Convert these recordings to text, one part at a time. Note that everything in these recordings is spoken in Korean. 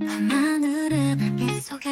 밤하늘의 밝기 속에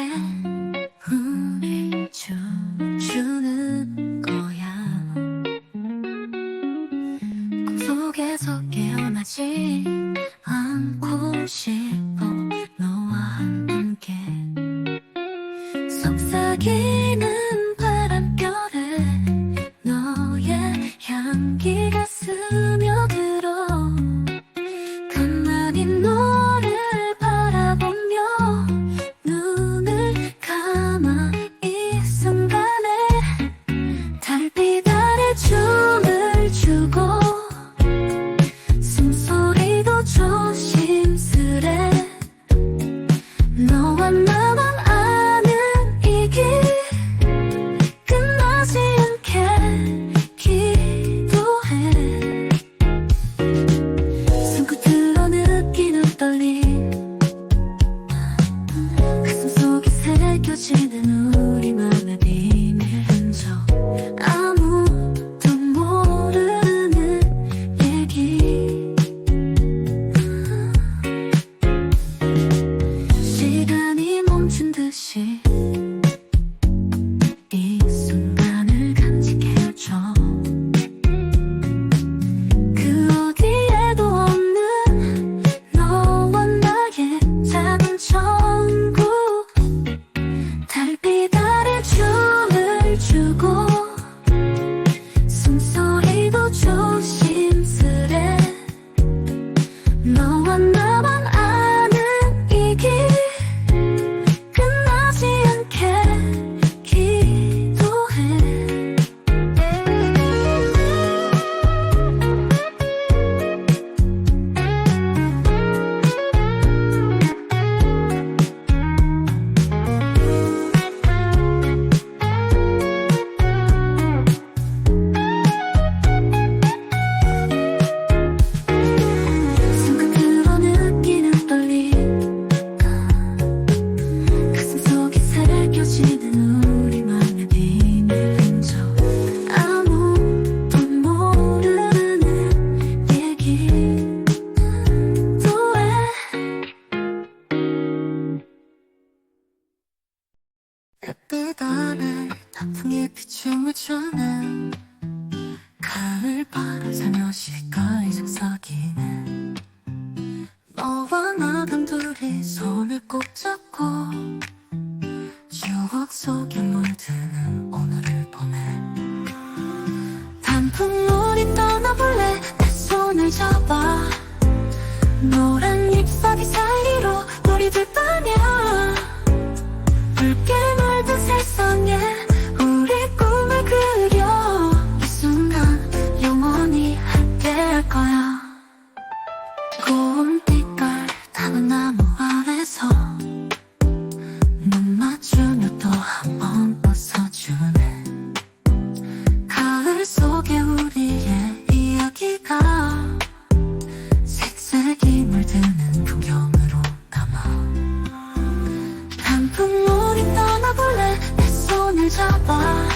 봐.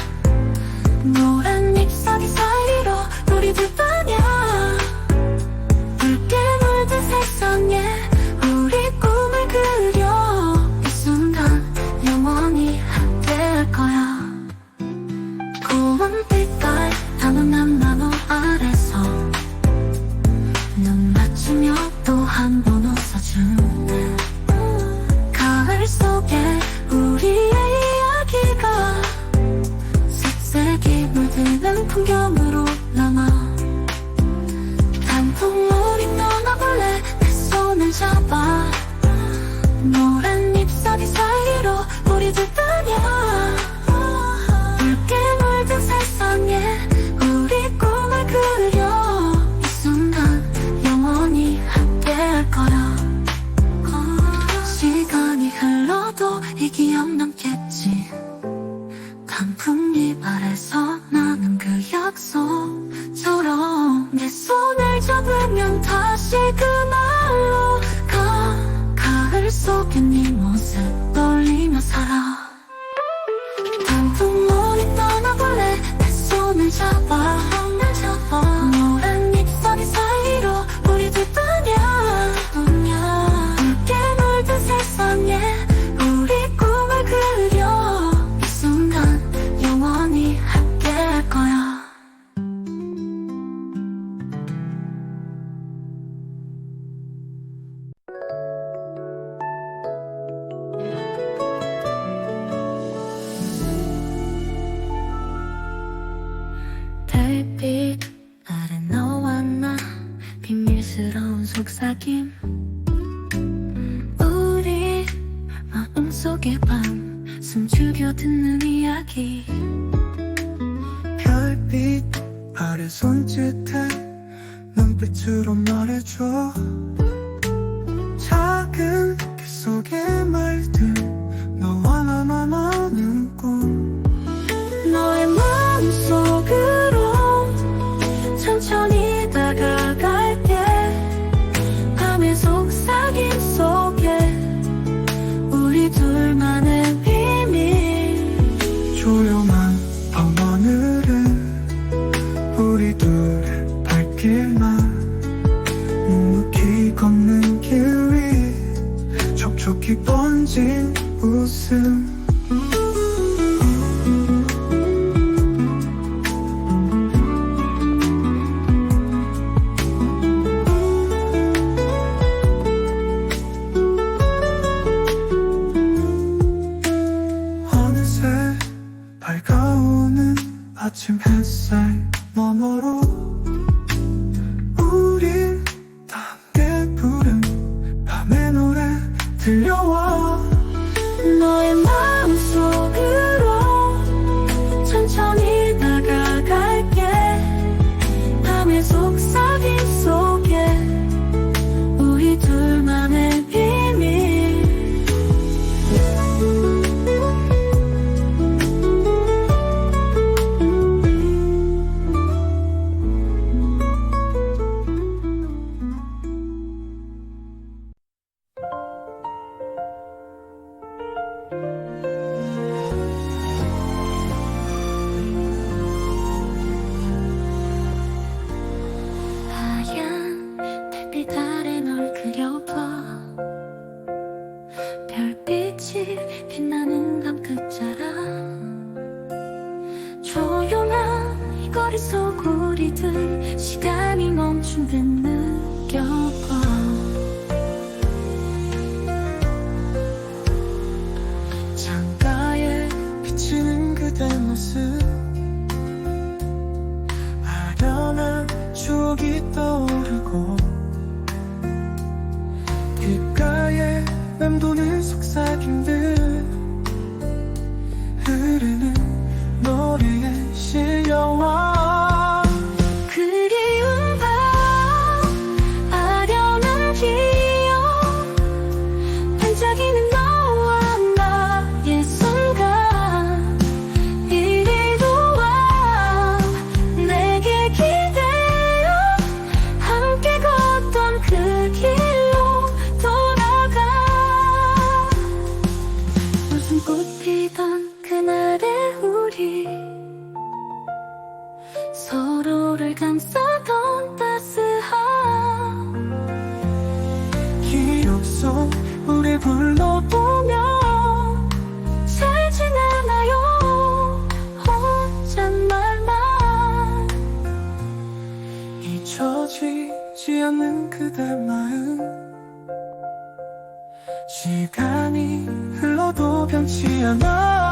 노란 풍경으로 남아. 단풍물이 떠나볼래? 내 손을 잡아. 노란 잎사귀 사이로 우리 들 다녀 붉게 물든 세상에 우리 꿈을 그려 이 순간 영원히 함께할 거야. 시간이 흘러도 이 기억 속의 밤 숨죽여 듣는 이야기. 별빛 아래 손짓해 눈빛으로 말해줘. 작은 그 귓속의 말들 너와 나만 아는 빛나는 감극자라. 조용한 이 거리 속 우리들 시간이 멈춘 듯 느껴봐. 창가에 비치는 그대 모습. 아련한 추억이 떠오르고. 귓가에 맴도는 시간이 흘러도 변치 않아.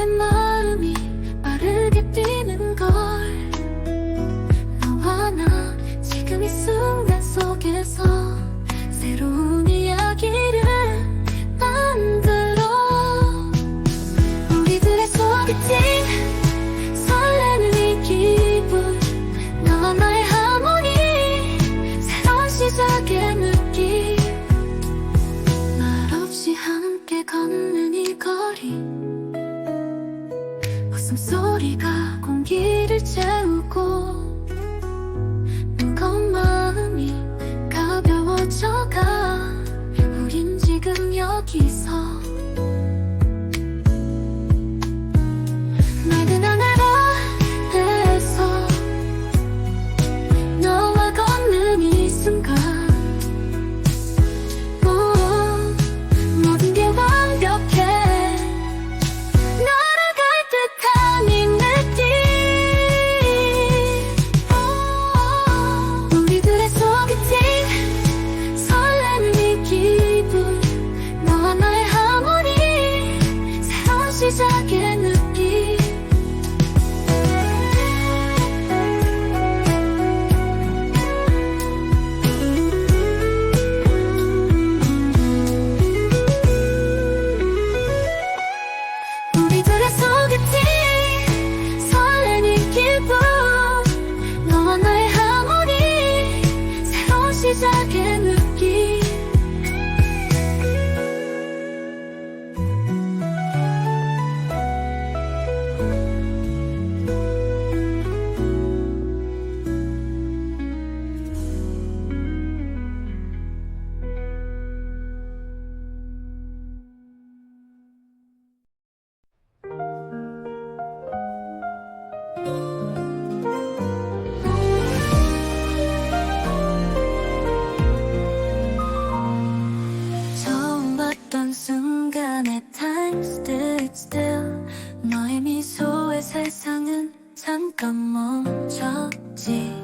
in love. 숨소리가 공기를 채우고 잠깐 멈췄지.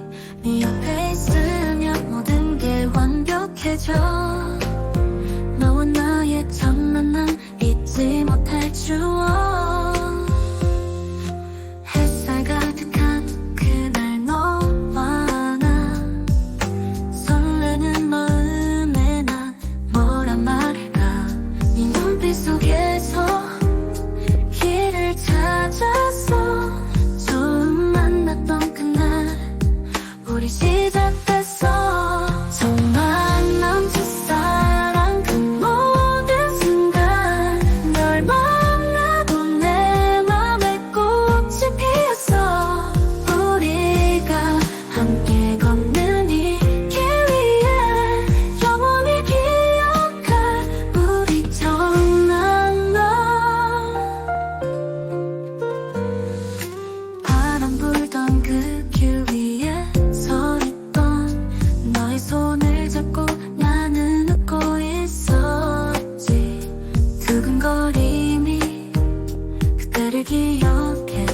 네 옆에 있으면 모든 게 완벽해져. 그를 기억해.